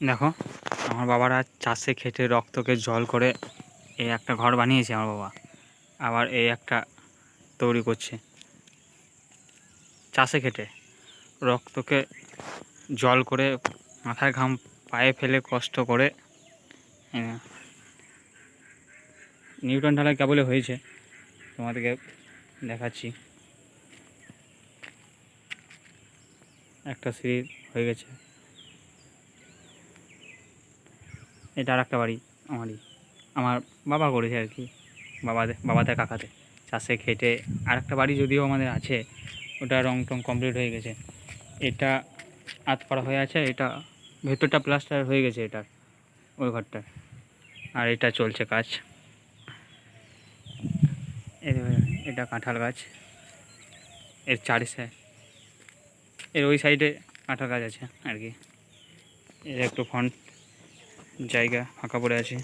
দেখো, আমার বাবারা চাষে খেটে রক্তকে জল করে এই একটা ঘর বানিয়েছে আমার বাবা। আবার এই একটা তৈরি করছে। চাষে খেটে রক্তকে জল করে মাথায় ঘাম, পায়ে ফেলে কষ্ট করে নিউটন ঢালাই কেবলে হয়েছে। তোমাদেরকে দেখাচ্ছি। একটা সিঁড়ি হয়ে গেছে। এটা আর একটা বাড়ি আমারই। আমার বাবা করেছে আর কি, বাবাদের বাবাদের কাকাতে। চাষে, খেটে আর একটা বাড়ি যদিও আমাদের আছে, ওটা রং টং কমপ্লিট হয়ে গেছে। এটা করা হয়ে আছে, এটা ভেতরটা প্লাস্টার হয়ে গেছে এটার, ওই ঘরটার। আর এটা চলছে কাজ। এটা কাঁঠাল গাছ। এর চারি সাইড এর ওই সাইডে কাঁঠাল গাছ আছে আর কি। এর একটু ফ্রন্ট জায়গা ফাঁকা পড়ে আছে।